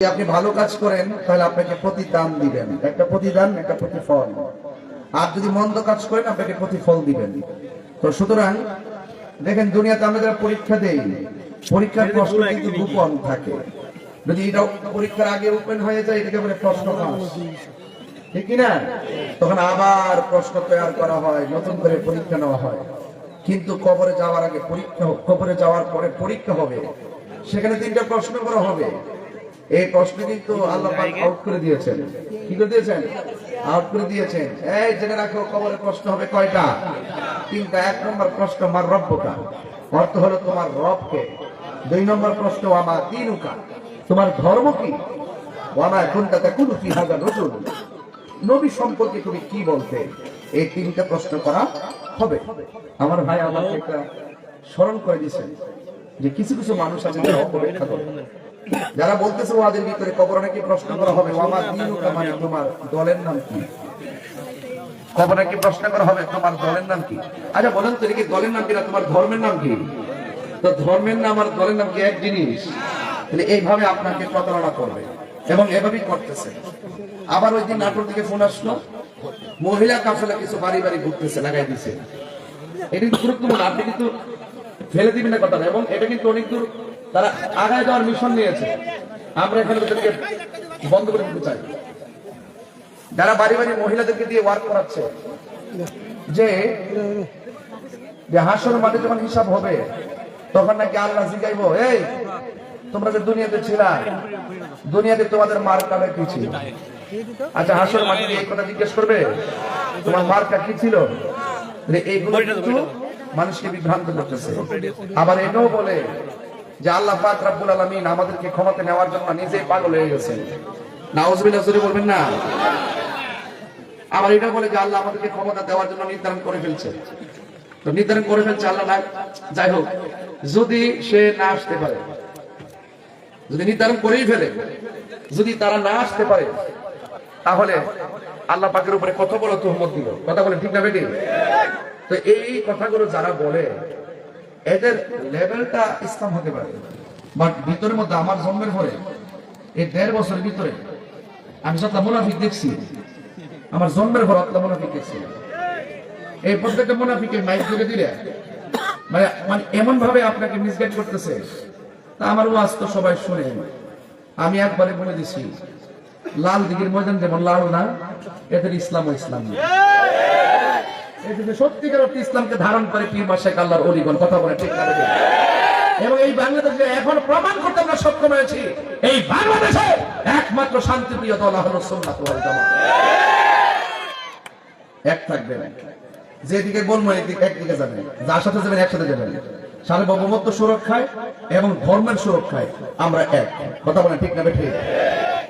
যদি আপনি ভালো কাজ করেন তাহলে আপনাকে প্রতিদান দিবেন। একটা প্রতিদান একটা প্রতিফল। আর যদি মন্দ কাজ করেন আপনাকে প্রতিফল দিবেন। তো সুতরাং দেখেন দুনিয়াতে আমরা যারা পরীক্ষা দেই পরীক্ষার প্রশ্ন কিন্তু গোপন থাকে। যদি এটা পরীক্ষার আগে ওপেন হয়ে যায় এটাকে বলে প্রশ্ন ফাঁস ঠিক না তখন আবার প্রশ্ন তৈরি করা হয় নতুন করে পরীক্ষা নেওয়া হয়। কিন্তু কবরে যাওয়ার আগে পরীক্ষা কবরে যাওয়ার পরে পরীক্ষা হবে। সেখানে তিনটা প্রশ্ন করা হবে। এই প্রশ্ন কিন্তু আল্লাহ আউট করে দিয়েছেন। কি করে দিয়েছেন? আউট করে দিয়েছেন। এই জেনে রাখো, কবরে প্রশ্ন হবে কয়টা? তিনটা। এক নম্বর প্রশ্ন আমার রব্বকা? অর্থ হলো, তোমার রবকে। দুই নম্বর প্রশ্ন আমার দিনুকা? তোমার ধর্ম কি? ওয়ামা এখন তাতে কোনো কি হাজার রসুল নবী সম্পর্কে তুমি কি বলতে? এই তিনটা প্রশ্ন করা হবে। আমার ভাই আমাকে একটা স্মরণ করে দিয়েছেন যে কিছু কিছু মানুষ আছে যারা অপব্যাখ্যা করে। যারা বলতেছে ওয়াদের ভিতরে কবর নাকি প্রশ্ন করা হবে আমার দিনুকা মানে তোমার দলের নাম কি? কবর নাকি প্রশ্ন করা হবে, তোমার দলের নাম কি? আচ্ছা বলেন তো কি দলের নাম কি না তোমার ধর্মের নাম কি? তো ধর্মের নাম আর দলের নাম কি এক জিনিস? তাহলে এইভাবে আপনাকে প্রতারণা করবে এবং এভাবেই করতেছে। আবার ওই দিন নাটোর থেকে ফোন আসলো, মহিলা কাফেলা কিছু বাড়ি বাড়ি ঘুরতেছে, লাগাই দিছে। এটা কিন্তু গুরুত্বপূর্ণ, আপনি কিন্তু ফেলে দিবেন না কথাটা, এবং এটা কিন্তু অনেক দূর তারা আগায় যাওয়ার মিশন নিয়েছে। আমরা এখানে ওদেরকে বন্ধ করে দিতে চাই। যারা বাড়ি বাড়ি মহিলাদেরকে দিয়ে ওয়ার্ক করাচ্ছে যে যে হাসর মাঠে যখন হিসাব হবে তখন নাকি আল্লাহ জিগাইবো এই তোমরা যে দুনিয়াতে ছিলা দুনিয়াতে তোমাদের মার কালে কি ছিল? আচ্ছা হাসর মাঠে এই কথা জিজ্ঞেস করবে তোমার মার্কা কি ছিল? এইগুলো কিন্তু মানুষকে বিভ্রান্ত করতেছে। আবার এটাও বলে যে আল্লাহ পাক রাব্বুল আলামিন আমাদেরকে ক্ষমতা নেওয়ার জন্য নিজেই পাগল হয়ে গেছেন। নাউজুবিল্লাহ, জোরে বলবেন না? আবার এটা বলে যে আল্লাহ আমাদেরকে ক্ষমতা দেওয়ার জন্য নির্ধারণ করে ফেলছে। তো নির্ধারণ করে ফেলছে আল্লাহ না, যাই হোক, যদি সে না আসতে পারে, যদি নির্ধারণ করেই ফেলে, যদি তারা না আসতে পারে, তাহলে আল্লাহ পাকের উপরে কত বড় তহমত দিল? কথা বলে ঠিক না বেটি? তো এই কথাগুলো যারা বলে এদের লেভেলটা ইসলাম হতে পারে। বাট ভিতরের মধ্যে আমার জন্মের পরে, এই দেড় বছরের ভিতরে, আমি যতটা মুনাফিক দেখছি, আমার জন্মের পর অতটা মুনাফিক দেখছি এই প্রত্যেকটা মুনাফিকে মাইক ধরে দিলে মানে মানে এমন ভাবে আপনাকে মিসগাইড করতেছে, তা আমার ওয়াজ তো সবাই শুনে। আমি একবারে বলে দিছি, লাল দিঘির ময়দান যেমন লাল না, এদের ইসলাম ও ইসলাম সত্যিকার দল এক যেদিকে বলব একদিকে যাবেন যার সাথে যাবেন, একসাথে যাবেন। সার্বভৌমত্ব সুরক্ষায় এবং ধর্মের সুরক্ষায় আমরা এক। কথা বলেন ঠিক না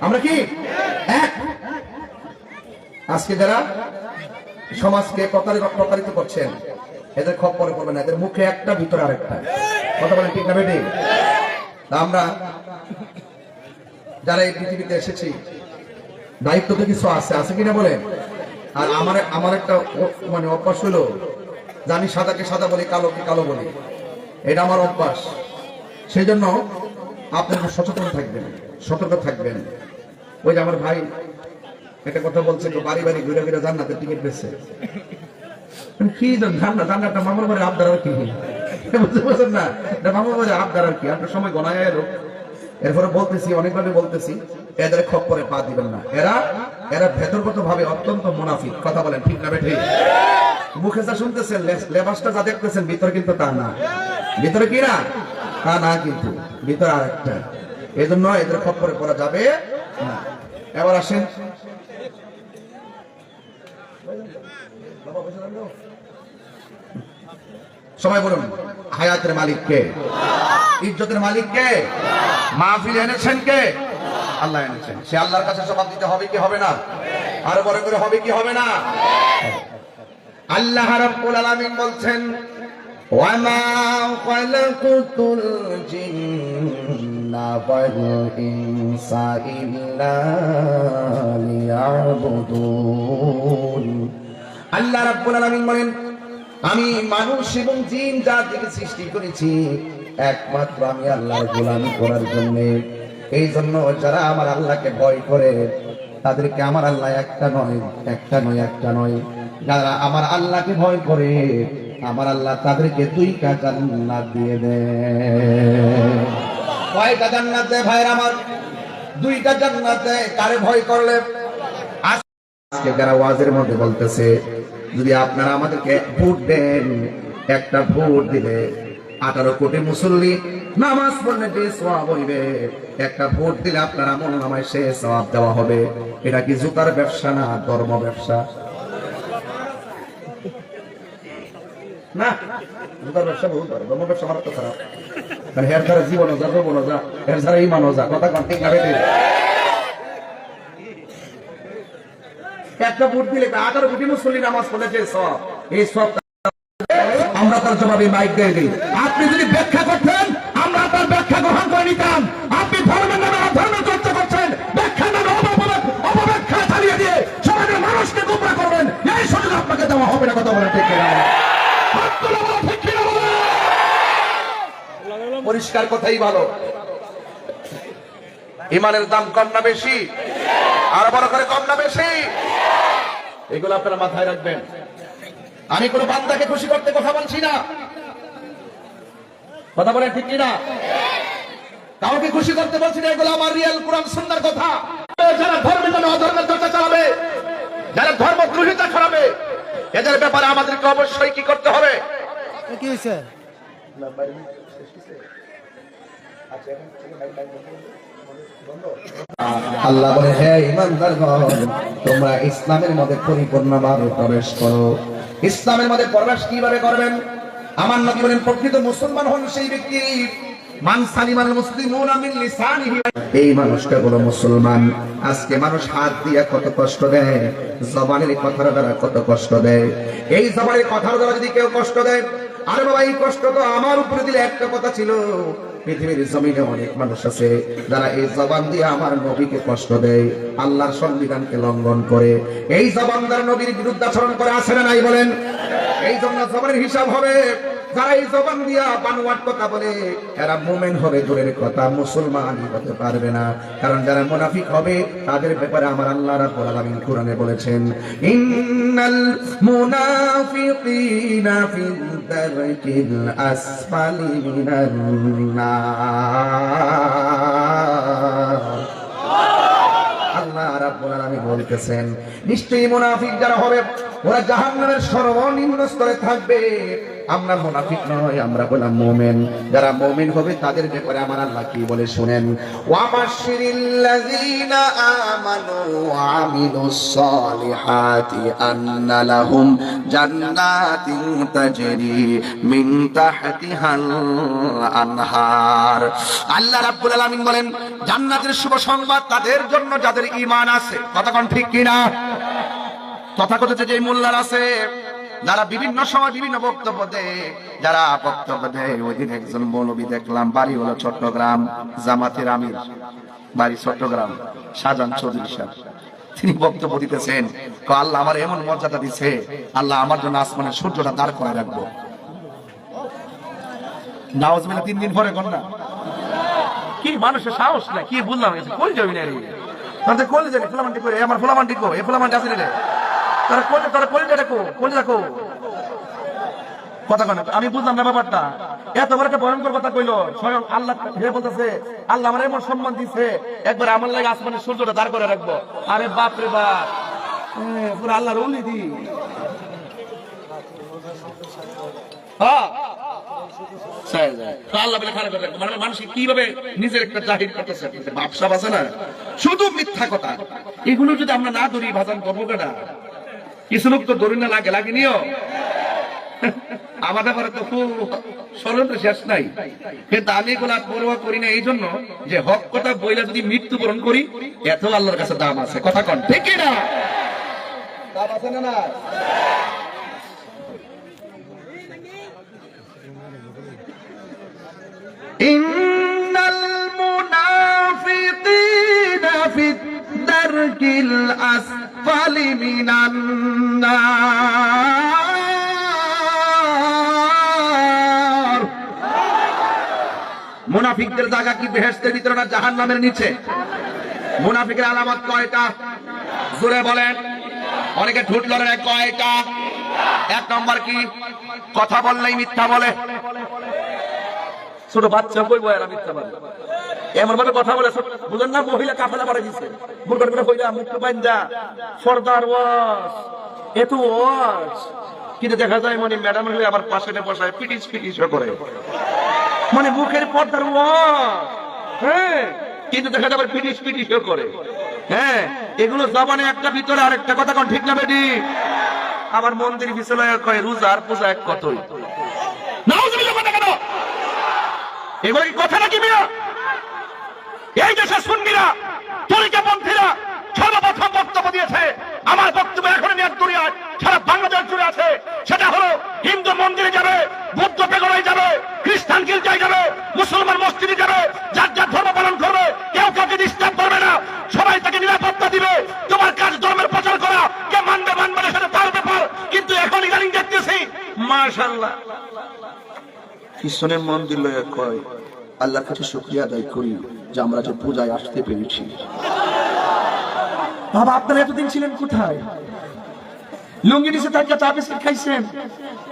আমরা কি? এক। আজকে যারা সমাজকে প্রতারিত করছেন। এদের খপ্পরে পড়বে না, এদের মুখে একটা, ভিতরে আরেকটা। কথা বলেন ঠিক না, বেটি? আমরা যারা এই পৃথিবীতে এসেছি, দায়িত্ব তো কিছু আছে আছে কিনা বলেন? আর আমার আমার একটা মানে অভ্যাস হলো যে আমি সাদাকে সাদা বলি, কালোকে কালো বলি। এটা আমার অভ্যাস। সেই জন্য আপনারা সচেতন থাকবেন, সতর্ক থাকবেন। ওই যে আমার ভাই একটা কথা বলছে বাড়ি বাড়ি ঘুরে ঘুরে জান্নাতের টিকিট বেচছে। আমি কি মামার বাড়ি আবদার আর কি? মামার বাড়ি আবদার আর কি? সময় এলো। এরপরে বলতেছি, অনেকভাবে বলতেছি, এদের পা দিবেন না। এরা এরা ভেতরগত ভাবে অত্যন্ত মুনাফিক। কথা বলেন, ঠিক না ঠিক মুখে যা শুনতেছেন লেবাসটা যা দেখতেছেন, ভিতরে কিন্তু তা না। ভিতরে কি না? তা না কিন্তু। ভিতরে আরেকটা। এই জন্য এদের খপ্পরে পড়া যাবে না। এবার আসেন সবাই বলুন, হায়াতের মালিক কে? ইজ্জতের মালিক কে? মাহফিল এনেছেন কে? আল্লাহ এনেছেন। সে আল্লাহর কাছে জবাব দিতে হবে কি হবে না? আরও বড় করে হবে কি হবে না? আল্লাহ রাব্বুল আলামিন বলছেন, ওয়ামা খালাকুতুল জিন্না ওয়াল ইনসা ইল্লা লিয়াবুদুন। আল্লাহ রাব্বুল আলামিন বলেন, আমি মানুষ এবং জিন জাতিকে সৃষ্টি করেছি, একমাত্র আমি আল্লাহর গোলামি করার জন্য। এই জন্য যারা আমার আল্লাহকে ভয় করে, তাদেরকে আমার আল্লাহ একটা নয় একটা নয় একটা নয়। যারা আমার আল্লাহকে ভয় করে, আমার আল্লাহ তাদেরকে দুইটা জান্নাত দিয়ে দেয়। কয়টা জান্নাত দেয় ভাইয়ের আমার? দুইটা জান্নাত দেয়। কারে ভয় করলে? আজকে যারা ওয়াজের মধ্যে বলতেছে, যদি আপনারা আমাদেরকে ভোট দেন, একটা ভোট দিলে আঠারো কোটি মুসল্লি নামাজ পড়লে যে সওয়াব হইবে, একটা ভোট দিলে আপনার আমল নামায় সে সওয়াব দেওয়া হবে। এটা কি জুতার ব্যবসা না ধর্ম ব্যবসা? না, জুতার ব্যবসা বহুত ধর্ম ব্যবসা আমার তো খারাপ। কারণ এর দ্বারা জীবনও যা, যৌবনও যা, এর দ্বারা ইমানও যা, কথা কন বেঠিক? একটা ভোট দিলে আঠারো কোটি মুসল্লি নামাজ পড়লে যে সব, এই সব আমরা তার জবাবে মাইক দিয়ে দিই। আপনি যদি ব্যাখ্যা করতেন, আমরা তার ব্যাখ্যা গ্রহণ করে নিতাম। আপনি ধর্মের নামে চর্চা করছেন, ব্যাখ্যার নামে অপব্যাখ্যা চালিয়ে দিয়ে সমাজের মানুষকে গোমরা করবেন। এই সুযোগ আপনাকে দেওয়া হবে না, কথা বলে ঠিক? পরিষ্কার কথাই ভালো। ইমানের দাম কম না বেশি? আর বড় করে কম না বেশি। এগুলো আপনারা মাথায় রাখবেন। আমি কোন বান্দাকে খুশি করতে কথা বলছি না। কথা বলে ঠিক কিনা? কাউকে খুশি করতে বলছি না এগুলো আমার রিয়েল কোরআন সুন্দর কথা। যারা ধর্মের নামে অধর্মের চর্চা চালাবে যারা ধর্ম দ্রোহিতা ছড়াবে এদের ব্যাপারে আমাদেরকে অবশ্যই কি করতে হবে? কি হয়েছে আল্লাহ বলে, হে ইমানদারগণ তোমরা ইসলামের মধ্যে পরিপূর্ণভাবে প্রবেশ করো। ইসলামের মধ্যে প্রবেশ কীভাবে করবেন? আমার নবী বলেন, প্রকৃত মুসলমান হন সেই ব্যক্তি, মান সালিমান মুসলিমুনা মিন লিসানিহি। এই মানুষটা হলো মুসলমান। আজকে মানুষ হাত দিয়ে কত কষ্ট দেয়, জবানের কথার দ্বারা কত কষ্ট দেয়। এই জবানের কথার দ্বারা যদি কেউ কষ্ট দেয়, আরে বাবা, এই কষ্ট তো আমার উপরে দিলে একটা কথা ছিল পৃথিবীর জমিনে অনেক মানুষ আছে, যারা এই জবান দিয়ে আমার নবীকে কষ্ট দেয়, আল্লাহর সংবিধানকে লঙ্ঘন করে। এই জবানদার নবীর বিরুদ্ধাচরণ করে আসে না নাই বলেন? এই জন্য জবানের হিসাব হবে। যারা এই জবান দিয়া বানোয়াট কথা বলে, এরা মোমেন হবে দূরের কথা, মুসলমান হতে পারবে না। কারণ যারা মুনাফিক হবে, তাদের ব্যাপারে আমার আল্লাহ রাব্বুল আলামিন কোরআনে বলেছেন, ইন্নাল মুনাফিকিনা ফিদ দারকিল আসফালি মিনান নার। আল্লাহ রাব্বুল আলামিন বলতেছেন নিশ্চয়ই মুনাফিক যারা হবে, ওরা জাহান্নামের সর্বনিম্ন স্তরে থাকবে। আমরা মুনাফিক নয় আমরা হলাম মুমিন। যারা মুমিন হবে, তাদের ব্যাপারে আমার আল্লাহ কি বলে শুনেন? ওয়াবাশশিরিল্লাযীনা আমানু ওয়া আমিলুস সালিহাতি আন্না লাহুম জান্নাতিন তাজরি মিন তাহতিহাল আনহার। আল্লাহ রাব্বুল আলামিন বলেন, জান্নাতের শুভ সংবাদ তাদের জন্য যাদের ঈমান আছে। কতক্ষণ ঠিক কিনা? তথাকথিত যে মোল্লার আছে, যারা বিভিন্ন সময় বিভিন্ন বক্তব্য দেয়, যারা বক্তব্য দেয়, ওই দিন একজন মৌলবী দেখলাম, বাড়ি হলো চট্টগ্রাম, জামাতের আমির, বাড়ি চট্টগ্রাম, শাহজাহান চৌধুরী সাহেব। তিনি বক্তব্য দিতেছেন আল্লাহ আমার এমন মর্যাদা দিছে, আল্লাহ আমার জন্য আসমানের সূর্যটা দাঁড় করে রাখব। নাওয়াজ মেলে তিন দিন পরে কন্যা। কি মানুষের সাহস না কি বললাম কই যাবি না রে? তাহলে যাবি ফুলামান্টি করে আমার ফুলামান্টি কো এ ফুলামান্টি আছে রে। তারা কই তারা কই দেখো কই দেখো কথা কয় আমি বুঝলাম না ব্যাপারটা। এত বড় একটা ভয়ঙ্কর কথা কইলো। স্বয়ং আল্লাহ হে বলতেছে, আল্লাহ আমার এমন সম্মান দিছে, একবার আমার লাগে আসমানের সূর্যটা দাঁড় করে রাখব। আরে বাপ রে বাপ। পুরো উলি দি। হ্যাঁ। যায়। তো আল্লাহ কথা মানে না? শুধু মিথ্যা কথা। এগুলো যদি আমরা না ধরি ভাষণ করব কেনা কিছু লোক তো ধরি না লাগে লাগে নিও আমাদের ঘরে তো খুব ষড়যন্ত্র শেষ নাই কিন্তু আমি এগুলো আর পরোয়া করি না এই জন্য যে হক কথা বইলা যদি মৃত্যুবরণ করি এত আল্লাহর কাছে দাম আছে কথা কন ঠিক কি না দাম আছে না না إن المنافقين في দারকিল আসফালি মিনান মিনান্না মুনাফিকদের জায়গা কি বেহেশতের ভিতরে না জাহান্নামের নিচে? মুনাফিকের আলামত কয়টা? জোরে বলেন। অনেকে ঠোঁট লড়ে কয়টা? এক নম্বর কি? কথা বললেই মিথ্যা বলে। ছোট বাচ্চা বই বয়েরা মিথ্যা বলে? এমন কথা বলে না, মহিলা কাফেলা বাইন্দা ফরদার ওয়াস এত কিন্তু দেখা যায় মানে ম্যাডাম হলে পাশে বসায়, পিটিস পিটিস করে। মানে মুখের পর্দার হ্যাঁ কিন্তু দেখা যাবে পিটিস পিটিস করে। হ্যাঁ এগুলো জবানে একটা, ভিতরে আরেকটা কথা কোন, ঠিক না বেটি? আবার মন্দির পিছনে কয় রোজার পূজা এক কতই? নাউজুবিল্লাহ, কথা কেন? এগুলো কি কথা নাকি মিয়া? এই দেশের সুন্নিরা, তরিকাপন্থীরা সর্বপ্রথম বক্তব্য দিয়েছে। আমার বক্তব্য এখন নিয়ে দুনিয়ায়, সারা বাংলাদেশ জুড়ে আছে। সেটা হলো, হিন্দু মন্দিরে যাবে, বুদ্ধ পেগড়ায় যাবে, খ্রিস্টান গির্জায় যাবে, মুসলমান মসজিদে যাবে, যার যার ধর্ম পালন করবে, কেউ কাউকে ডিস্টার্ব করবে না। সবাই তাকে নিরাপত্তা দিবে। তোমার কাজ ধর্মের প্রচার করা। কে মানবে মানবে সেটা তার ব্যাপার। কিন্তু এখন ইদানিং দেখতেছি মাশাল্লাহ কৃষ্ণের মন্দির লয়ে কয় আল্লাহর কাছে শুক্রিয়া আদায় করি যে আমরা যে পূজায় আসতে পেরেছি। বাবা, আপনারা এতদিন ছিলেন কোথায়? লুঙ্গি নিচে থাকা চা বিস্কিট খাইছেন।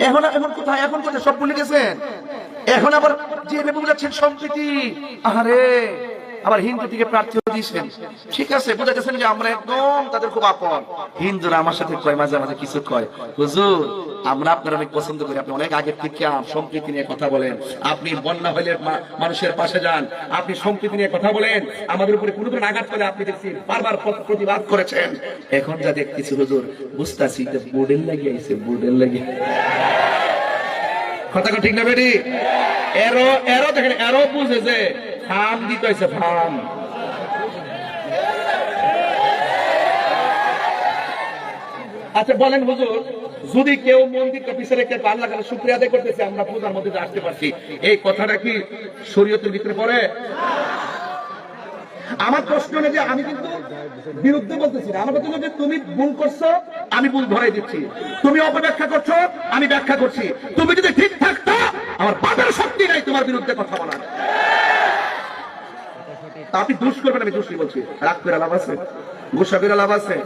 এখন এখন কোথায়? এখন কোথায়? সব ভুলে গেছেন? এখন আবার যে ভেবে যাচ্ছেন সম্প্রীতি। আরে আবার হিন্দু থেকে প্রার্থী দিয়েছেন ঠিক আছে, বোঝা গেছেন যে আমরা একদম তাদের খুব আপন। হিন্দুরা আমার সাথে কয়, মাঝে মাঝে কিছু কয়, হুজুর, আমরা আপনার অনেক পছন্দ করি, আপনি অনেক আগের থেকে সম্প্রীতি নিয়ে কথা বলেন। আপনি বন্যা হইলে মানুষের পাশে যান। আপনি সম্প্রীতি নিয়ে কথা বলেন। আমাদের উপরে কোনো ধরনের আঘাত করে আপনি দেখছি বারবার প্রতিবাদ করেছেন। এখন যা দেখতেছি, হুজুর, বুঝতেছি যে বোর্ডের লাগিয়ে আইছে, বোর্ডের লাগিয়ে। কথা ঠিক না বেটি? এরো এরো দেখেন, এরো বুঝে যে ফার্ম দিতে হয়েছে ফার্ম আচ্ছা বলেন হুজুর, যদি কেউ রেখে আদায় করতেছে, আমরা পূজার মধ্যে আসতে পারছি। এই কথাটা কি শরীয়তের ভিতরে পড়ে? আমার প্রশ্ন যে, আমি কিন্তু বিরুদ্ধে বলতেছি না। আমার কথা যে, তুমি ভুল করছ, আমি ভুল ধরাই দিচ্ছি। তুমি অপব্যাখ্যা করছ, আমি ব্যাখ্যা করছি। তুমি যদি ঠিক থাকতো, আমার বাপের শক্তি নাই তোমার বিরুদ্ধে কথা বলার। আপনি দুষ করবেন, আমি দুষ্টি বলছি? রাগ করে লাভ আছে? গুসা করে লাভ আছে?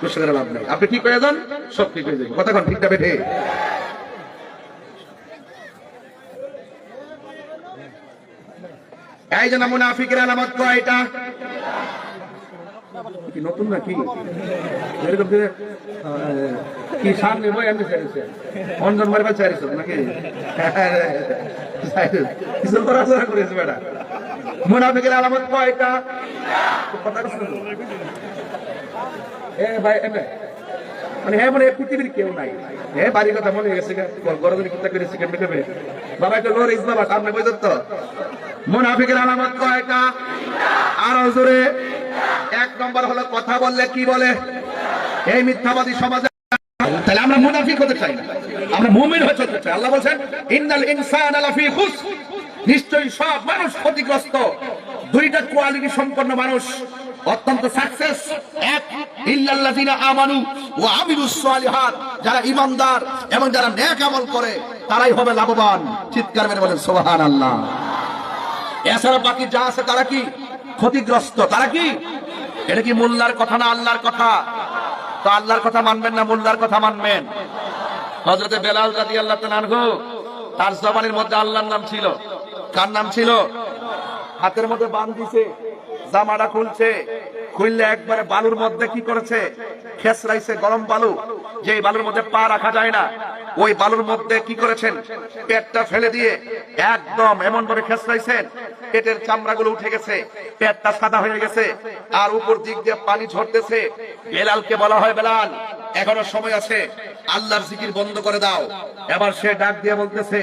গুসা করে লাভ নেই। আপনি ঠিক হয়ে যান, সব ঠিক হয়ে যাবে। কথা কোন বেঠে? এই জন্য মুনাফিকের আলামত কয়টা কি নতুন নাকি? এরকম কি সামনে বই আমি চাইছে? অঞ্জন মারবার চাইছ নাকি? কিছু করাচড়া করেছে বেটা। মুনাফিকের আলামত কয়টা? মানে মুনাফিকের আলামত কয়টা? আরও জোরে। এক নম্বর হলো কথা বললে কি বলে? এই মিথ্যাবাদী সমাজে তাহলে আমরা মুনাফিক হতে চাই আমরা মুমিন হতে চাই। আল্লাহ বলছেন, ইন্নাল ইনসান লাফি খুস নিশ্চয়ই সব মানুষ ক্ষতিগ্রস্ত। দুইটা কোয়ালিটি সম্পন্ন মানুষ। অত্যন্ত সাকসেস এক, ইল্লাল্লাযিনা আমানু ওয়া আমিলুস সালিহাত। যারা এবং যারা নেক আমল করে, তারাই হবে লাভবান। চিৎকার বলেন, সুবহানাল্লাহ। এছাড়া বাকি যা আছে, তারা কি? ক্ষতিগ্রস্ত। তারা কি? এটা কি মোল্লার কথা না আল্লাহর কথা? তো আল্লাহর কথা মানবেন না মোল্লার কথা মানবেন? হজরতে বেলাল রাদি আল্লাহ তানহু তার জবানের মধ্যে আল্লাহর নাম ছিল। কার নাম ছিল? হাতের মধ্যে বান দিছে, জামাটা খুলছে, খুললে একবারে বালুর মধ্যে কি করেছে? খেসরাইছে গরম বালু যে বালুর মধ্যে পা রাখা যায় না ওই বালুর মধ্যে কি করেছেন? পেটটা ফেলে দিয়ে একদম এমন ভাবে খেসরাইছেন পেটের চামড়াগুলো উঠে গেছে, পেটটা সাদা হয়ে গেছে, আর উপর দিক দিয়ে পানি ঝরতেছে। বেলালকে বলা হয়, বেলাল, এখনও সময় আছে, আল্লাহর জিকির বন্ধ করে দাও। এবার সে ডাক দিয়ে বলতেছে,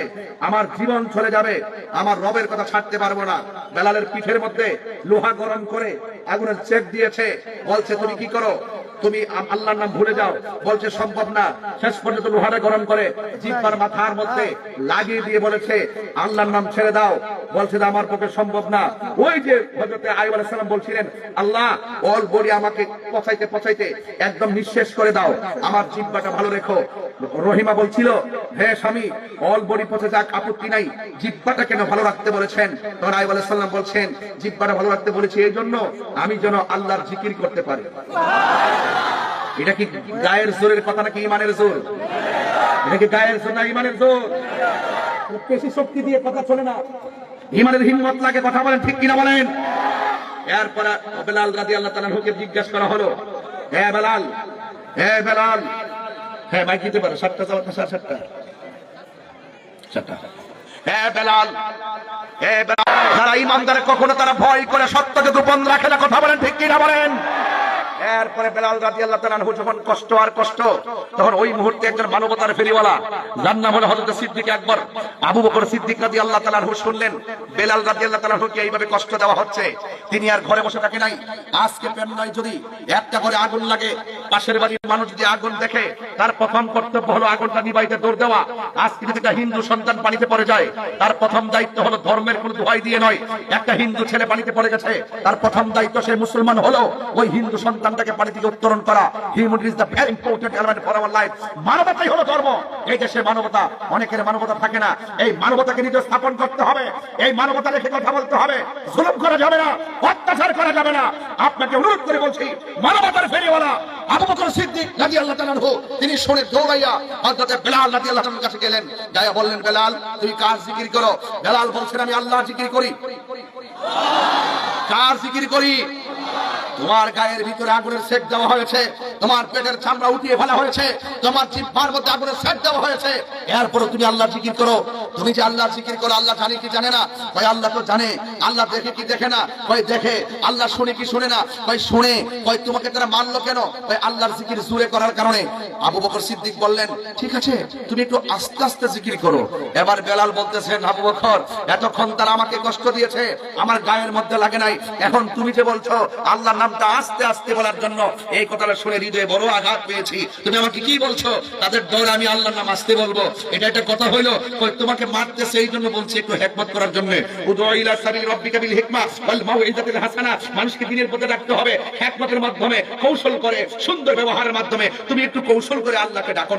আমার জীবন চলে যাবে, আমার রবের কথা ছাড়তে পারব না। বেলালের পিঠের মধ্যে লোহা গরম করে আগুনের চেক দিয়েছে, বলছে, তুমি কি করো? তুমি আল্লাহর নাম ভুলে যাও। বলছে সম্ভব না। শেষ পর্যন্ত লোহারে গরম করে জিব্বার মাথার মধ্যে লাগিয়ে দিয়ে বলেছে, আল্লাহর নাম ছেড়ে দাও। বলছে যে আমার পক্ষে সম্ভব না। ওই যে হজরতে আইব আলাইসালাম বলছিলেন, আল্লাহ, অল বডি আমাকে পচাইতে পচাইতে একদম নিঃশেষ করে দাও। আমার জিব্বাটা ভালো রেখো। রহিমা বলছিল, হে স্বামী, অল বডি পচে যাক, আপত্তি নাই। জিব্বাটা কেন ভালো রাখতে বলেছেন? তখন আইব আলাইসাল্লাম বলছেন, জিব্বাটা ভালো রাখতে বলেছি এই জন্য আমি যেন আল্লাহর জিকির করতে পারি। এটা কি গায়ের জোরের কথা নাকি ইমানের জোর এটা কি গায়ের জোর না ইমানের জোর পেশি শক্তি দিয়ে কথা চলে না। ইমানের হিম্মত লাগে কথা বলেন ঠিক কিনা বলেন? এরপরে বেলাল রাজি আল্লাহ জিজ্ঞাসা করা হলো হে বেলাল হে বেলাল। হ্যাঁ মাইক দিতে পারো সাতটা সাড়ে সাতটা। সাতটা। হে বেলাল হে বেলাল। যারা ইমানদারে কখনো তারা ভয় করে সত্যকে গোপন রাখে না কথা বলেন ঠিক কিনা বলেন? এরপরে বেলাল রাজি আল্লাহ তালু যখন কষ্ট আর কষ্ট, তখন ওই মুহূর্তে একজন মানবতার ফেরিওয়ালা, যার নাম হজরত সিদ্দিক একবার আবু বকর সিদ্দিক রাজি আল্লাহ তালু শুনলেন, বেলাল রাজি আল্লাহ তালুকে এইভাবে কষ্ট দেওয়া হচ্ছে, তিনি আর ঘরে বসে থাকে নাই। আজকে প্রেম নয় যদি, একটা করে আগুন লাগে, পাশের বাড়ির মানুষ যদি আগুন দেখে তার প্রথম কর্তব্য হলো আগুনটা নিবাইতে দৌড় দেওয়া। আজকে একটা হিন্দু সন্তান পানিতে পড়ে যায়। তার প্রথম দায়িত্ব হলো ধর্মের কোনো দোহাই দিয়ে নয়। একটা হিন্দু ছেলে পানিতে পড়ে গেছে। তার প্রথম দায়িত্ব সে মুসলমান হলো। ওই হিন্দু সন্তানটাকে পানি থেকে উত্তরণ করা। মানবতাই হলো ধর্ম। এই দেশে মানবতা, অনেকের মানবতা থাকে না। এই মানবতাকে নিজে স্থাপন করতে হবে। এই মানবতা রেখে কথা বলতে হবে। জুলুম করা যাবে না। অত্যাচার করা যাবে না। আপনাকে অনুরোধ করে বলছি, মানবতার ফেরিওয়ালা আবু বকর সিদ্দিক রাদিয়াল্লাহু তাআলা আনহু, তিনি শুনে দৌড়াইয়া হযরত বেলাল রাদিয়াল্লাহু তাআলার কাছে গেলেন। যাইয়া বললেন, বেলাল, তুই কার জিকির করো? বেলাল বলছেন, আমি আল্লাহ জিকির করি। কার জিকির করি? তোমার গায়ের ভিতরে আগুনের সেট দেওয়া হয়েছে, তোমার পেটের চামড়া উঠিয়ে ফেলা হয়েছে, তোমার জিহ্বার মধ্যে আগুনের সেট দেওয়া হয়েছে। এরপরে তুমি আল্লাহর জিকির করো। তুমি যে আল্লাহর জিকির করো, আল্লাহ জানে কি জানে না? কয় আল্লাহ তো জানে, আল্লাহ দেখে কি দেখে না? কয় দেখে, আল্লাহ শুনে কি শুনে না? কয় শুনে, কয় তোমাকে তারা মানলো কেন? কয় আল্লাহর জিকির জুড়ে করার কারণে। আবু বকর সিদ্দিক বললেন, ঠিক আছে, তুমি একটু আস্তে আস্তে জিকির করো। এবার বেলাল বলতেছেন, আবু বকর, এতক্ষণ তারা আমাকে কষ্ট দিয়েছে, আমার গায়ের মধ্যে লাগে নাই। এখন তুমি যে বলছো আল্লাহর নামটা আস্তে আস্তে বলার জন্য এই কথাটা শুনে হৃদয়ে বড় আঘাত পেয়েছি। তুমি আমাকে কি বলছো? তাদের দৌড়ে আমি আল্লাহর নাম আসতে বলব। এটা একটা কথা হইল তোমাকে মারতে সেই জন্য বলছি একটু হেকমত করার জন্য। উদয়িলা সাবিল রব্বিকা বিল হিকমা ওয়াল মাউইজাতিল হাসানা। মানুষকে দিনের পথে ডাকতে হবে হেকমতের মাধ্যমে, কৌশল করে, সুন্দর ব্যবহারের মাধ্যমে। তুমি একটু কৌশল করে আল্লাহকে ডাকো।